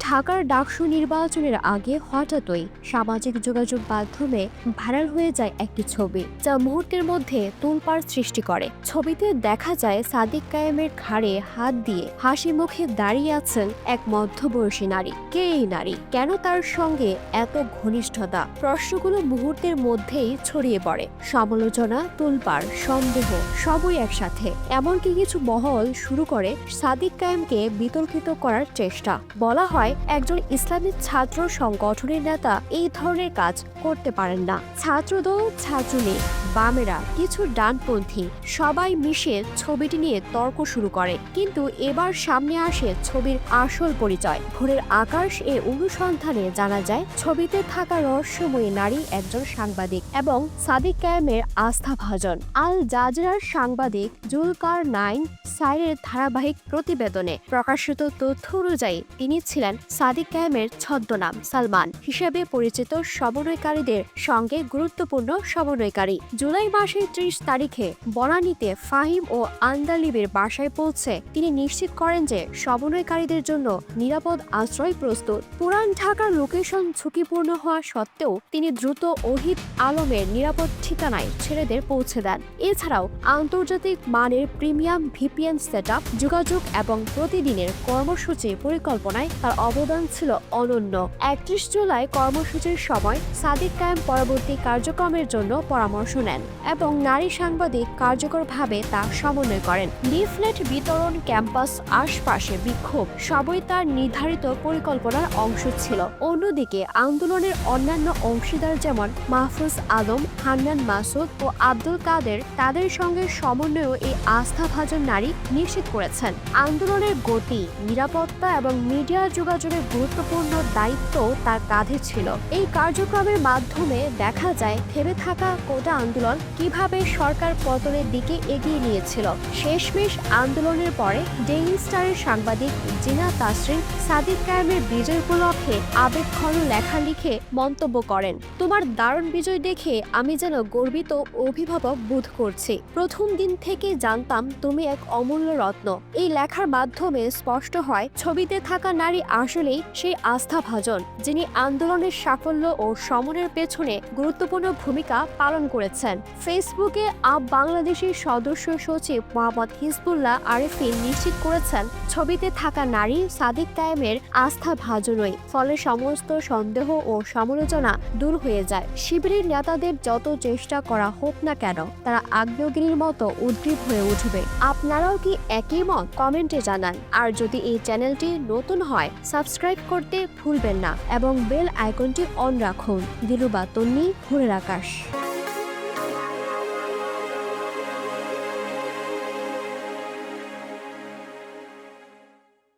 ঢাকার ডাকসু নির্বাচনের আগে হঠাৎই সামাজিক যোগাযোগ মাধ্যমে ভাইরাল হয়ে যায় একটি ছবি, যা মুহূর্তের মধ্যে তুলপাড় সৃষ্টি করে। ছবিতে দেখা যায় সাদিক কায়েমের ঘাড়ে হাত দিয়ে হাসি মুখে দাঁড়িয়ে আছেন এক মধ্যবয়সী নারী। কে এই নারী? কেন তার সঙ্গে এত ঘনিষ্ঠতা? প্রশ্নগুলো মুহূর্তের মধ্যেই ছড়িয়ে পড়ে। সমালোচনা, তুলপাড়, সন্দেহ সবই একসাথে। এমনকি কিছু মহল শুরু করে সাদিক কায়েমকে বিতর্কিত করার চেষ্টা। বলা হয় একজন ইসলামিক ছাত্র সংগঠনের নেতা এই ধরনের কাজ করতে পারেন না। ছাত্রদল, ছাত্রলীগ, বামেরা, কিছু ডানপন্থী সবাই মিশে ছবিটি নিয়ে তর্ক শুরু করে। কিন্তু এবার সামনে আসে ছবির আসল পরিচয়। ভোরের আকাশ এ অনুসন্ধানে জানা যায়, ছবিতে থাকা রহস্যময়ী নারী একজন সাংবাদিক এবং সাদিক কায়েমের আস্থাভাজন। আল জাজরার সাংবাদিক জুলকার নাইন সাইরের ধারাবাহিক প্রতিবেদনে প্রকাশিত তথ্য অনুযায়ী তিনি ছিলেন সাদিক কায়েমের ছদ্মনাম সালমান হিসেবে পরিচিত সমন্বয়কারীদের সঙ্গে গুরুত্বপূর্ণ সমন্বয়কারী। জুলাই মাসের ত্রিশ তারিখে বনানীতে ফাহিম ও আন্দালিবের বাসায় পৌঁছে তিনি নিশ্চিত করেন যে সমন্বয়কারীদের জন্য নিরাপদ আশ্রয় প্রস্তুত। পুরান ঢাকার লোকেশন ঝুঁকিপূর্ণ হওয়া সত্ত্বেও তিনি দ্রুত অহিত আলমের নিরাপদ ঠিকানায় ছেলেদের পৌঁছে দেন। এছাড়াও আন্তর্জাতিক মানের প্রিমিয়াম ভিপিএন সেট যোগাযোগ এবং প্রতিদিনের কর্মসূচি পরিকল্পনায় তার অবদান ছিল অনন্য। একত্রিশ জুলাই কর্মসূচির সময় সাদিক কায়েম পরবর্তী কার্যক্রমের জন্য পরামর্শ নেন এবং নারী সাংবাদিক কার্যকরভাবে তা সমন্বয় করেন। লিফলেট বিতরণ ক্যাম্পাস আশপাশে বিক্ষোভ সবই তার নির্ধারিত পরিকল্পনার অংশ ছিল। অন্যদিকে আন্দোলনের অন্যান্য অংশীদার যেমন মাহফুজ আলম, হান্নান মাসুদ ও আব্দুল কাদের তাদের সঙ্গে সমন্বয়েও এই আস্থাভাজন নারী নিশ্চিত করেছেন। আন্দোলনের গতি, নিরাপত্তা এবং মিডিয়া যোগাযোগের গুরুত্বপূর্ণ দায়িত্ব তার কাঁধে ছিল। এই কার্যক্রমের মাধ্যমে দেখা যায় থেমে থাকা কোটা আন্দোলন কীভাবে সরকার পতনের দিকে এগিয়ে নিয়েছিল। শেষমেশ আন্দোলনের পরে ডেইলি স্টারের সাংবাদিক জিনা তাসরিন সাদিক কায়েমের বিজয় উপলক্ষে আবেগ আবেগঘন লেখা লিখে মন্তব্য করেন, তোমার দারুণ বিজয় দেখে আমি যেন গর্বিত অভিভাবক বোধ করছি। প্রথম দিন থেকে জানতাম তুমি এক অমূল্য রত্ন। এই লেখার মাধ্যমে স্পষ্ট হয়, ছবিতে থাকা নারী আসলেই সেই আস্থাভাজন যিনি আন্দোলনের সাফল্য ও সমনের পেছনে গুরুত্বপূর্ণ ভূমিকা পালন করেছেন। ফেসবুকে আপ বাংলাদেশের সদস্য সচিব মোহাম্মদ হিজবুল্লাহ আরেফিন নিশ্চিত করেছেন, ছবিতে থাকা নারী সাদিক কায়েমের আস্থা ভাজনই, ফলে সমস্ত সন্দেহ ও সমালোচনা দূর হয়ে যায়। শিবিরের নেতাদের যত চেষ্টা করা হোক না কেন, তারা আগ্নেয়গিরির মতো উদ্গ্রীব হয়ে উঠবে। আপনারাও কি একই মত? কমেন্টে জানান। আর যদি এই চ্যানেলটি নতুন হয় সাবস্ক্রাইব করতে ভুলবেন না এবং বেল আইকনটি অন রাখুন। দিলুবা তন্নি ভোরের আকাশ।